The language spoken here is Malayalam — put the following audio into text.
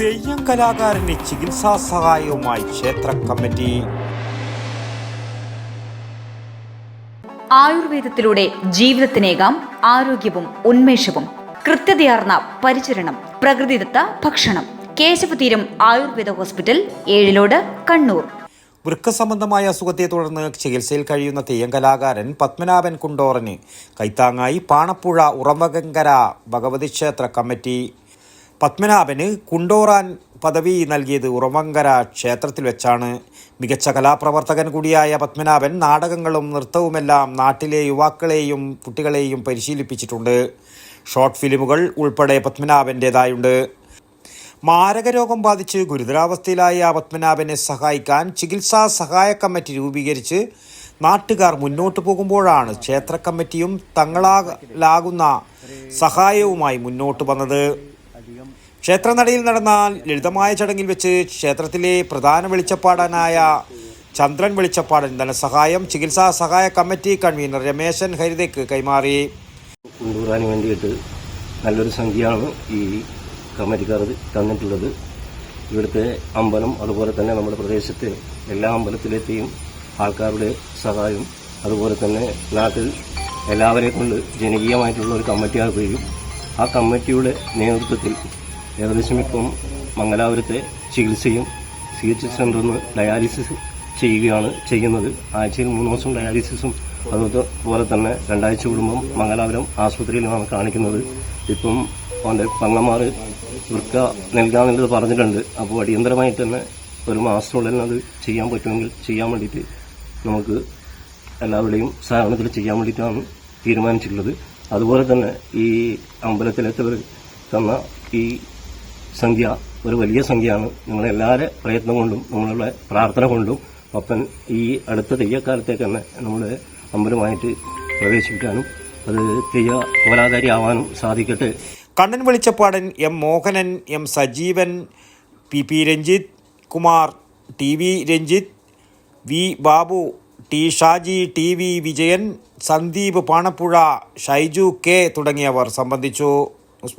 തെയ്യം കലാകാരന് ചികിത്സാ സഹായവുമായി ക്ഷേത്ര കമ്മിറ്റി. ആയുർവേദത്തിലൂടെ ജീവിതത്തിനേകാം ആരോഗ്യവും ഉന്മേഷവും കൃത്യതയാർന്ന പരിചരണം പ്രകൃതിദത്ത ഭക്ഷണം. കേശവതീരം ആയുർവേദ ഹോസ്പിറ്റൽ ഏഴിലോട് കണ്ണൂർ. വൃക്ക സംബന്ധമായ അസുഖത്തെ തുടർന്ന് ചികിത്സയിൽ കഴിയുന്ന തെയ്യം കലാകാരൻ പത്മനാഭൻ കുണ്ടോറിന് കൈത്താങ്ങായി പാണപ്പുഴ ഉറവകങ്കര ഭഗവതി ക്ഷേത്ര കമ്മിറ്റി. പത്മനാഭന് കുണ്ടോറാൻ പദവി നൽകിയത് ഉറവങ്കര ക്ഷേത്രത്തിൽ വെച്ചാണ്. മികച്ച കലാപ്രവർത്തകൻ കൂടിയായ പത്മനാഭൻ നാടകങ്ങളും നൃത്തവുമെല്ലാം നാട്ടിലെ യുവാക്കളെയും കുട്ടികളെയും പരിശീലിപ്പിച്ചിട്ടുണ്ട്. ഷോർട്ട് ഫിലിമുകൾ ഉൾപ്പെടെ പത്മനാഭന്റേതായുണ്ട് മാരകരോഗം ബാധിച്ച് ഗുരുതരാവസ്ഥയിലായ പത്മനാഭനെ സഹായിക്കാൻ ചികിത്സാ സഹായ കമ്മിറ്റി രൂപീകരിച്ച് നാട്ടുകാർ മുന്നോട്ട് പോകുമ്പോഴാണ് ക്ഷേത്ര കമ്മിറ്റിയും തങ്ങളാലാകുന്ന സഹായവുമായി മുന്നോട്ട് വന്നത്. ക്ഷേത്രനടയിൽ നടന്ന ലളിതമായ ചടങ്ങിൽ വെച്ച് ക്ഷേത്രത്തിലെ പ്രധാന വെളിച്ചപ്പാടനായ ചന്ദ്രൻ വെളിച്ചപ്പാടൻ ധനസഹായം ചികിത്സാ സഹായ കമ്മിറ്റി കൺവീനർ രമേശൻ ഹരിതയ്ക്ക് കൈമാറി. കൊണ്ടുവരാൻ വേണ്ടിയിട്ട് നല്ലൊരു സംഖ്യയാണ് ഈ കമ്മിറ്റിക്കാർ തന്നിട്ടുള്ളത്. ഇവിടുത്തെ അമ്പലം അതുപോലെ തന്നെ നമ്മുടെ പ്രദേശത്തെ എല്ലാ അമ്പലത്തിലെത്തിയും ആൾക്കാരുടെ സഹായം അതുപോലെ തന്നെ നാട്ടിൽ എല്ലാവരെ കൊണ്ട് ജനകീയമായിട്ടുള്ള ഒരു കമ്മിറ്റി ആകുകയും ആ കമ്മിറ്റിയുടെ നേതൃത്വത്തിൽ ഏകദേശം ഇപ്പം മംഗലാപുരത്തെ ചികിത്സയും സി എച്ച് സെന്ററിൽ നിന്ന് ഡയാലിസിസ് ചെയ്യുകയാണ് ചെയ്യുന്നത്. ആഴ്ചയിൽ മൂന്ന് ദിവസം ഡയാലിസിസും അതുപോലെ തന്നെ രണ്ടാഴ്ച കൂടുമ്പം മംഗലാപുരം ആശുപത്രിയിലാണ് കാണിക്കുന്നത്. ഇപ്പം അവന്റെ പങ്ങന്മാർ വൃക്ക നൽകാമെന്നുള്ളത് പറഞ്ഞിട്ടുണ്ട്. അപ്പോൾ അടിയന്തരമായിട്ട് തന്നെ ഒരു മാസത്തിനുള്ളിൽ അത് ചെയ്യാൻ പറ്റുമെങ്കിൽ ചെയ്യാൻ വേണ്ടിയിട്ട് നമുക്ക് എല്ലാവരുടെയും സഹകരണത്തിൽ ചെയ്യാൻ വേണ്ടിയിട്ടാണ് തീരുമാനിച്ചിട്ടുള്ളത്. അതുപോലെ തന്നെ ഈ അമ്പലത്തിലെത്തവർ തന്ന ഈ സംഖ്യ ഒരു വലിയ സംഖ്യയാണ്. നിങ്ങളെല്ലാവരുടെ പ്രയത്നം കൊണ്ടും നമ്മളുടെ പ്രാർത്ഥന കൊണ്ടും ഒപ്പം ഈ അടുത്ത തെയ്യക്കാലത്തേക്ക് തന്നെ നമ്മൾ അമ്പലമായിട്ട് പ്രവേശിപ്പിക്കാനും അത് തെയ്യ ആവാനും സാധിക്കട്ടെ. Kannan Velichappadan M Mohanan M Sajeevan P P Ranjith Kumar T V Ranjith V Babu T Shaji T V Vijayan Sandeep Panappuzha Shaiju K തുടങ്ങിയവർ സംബന്ധിച്ചു. ന്യൂസ്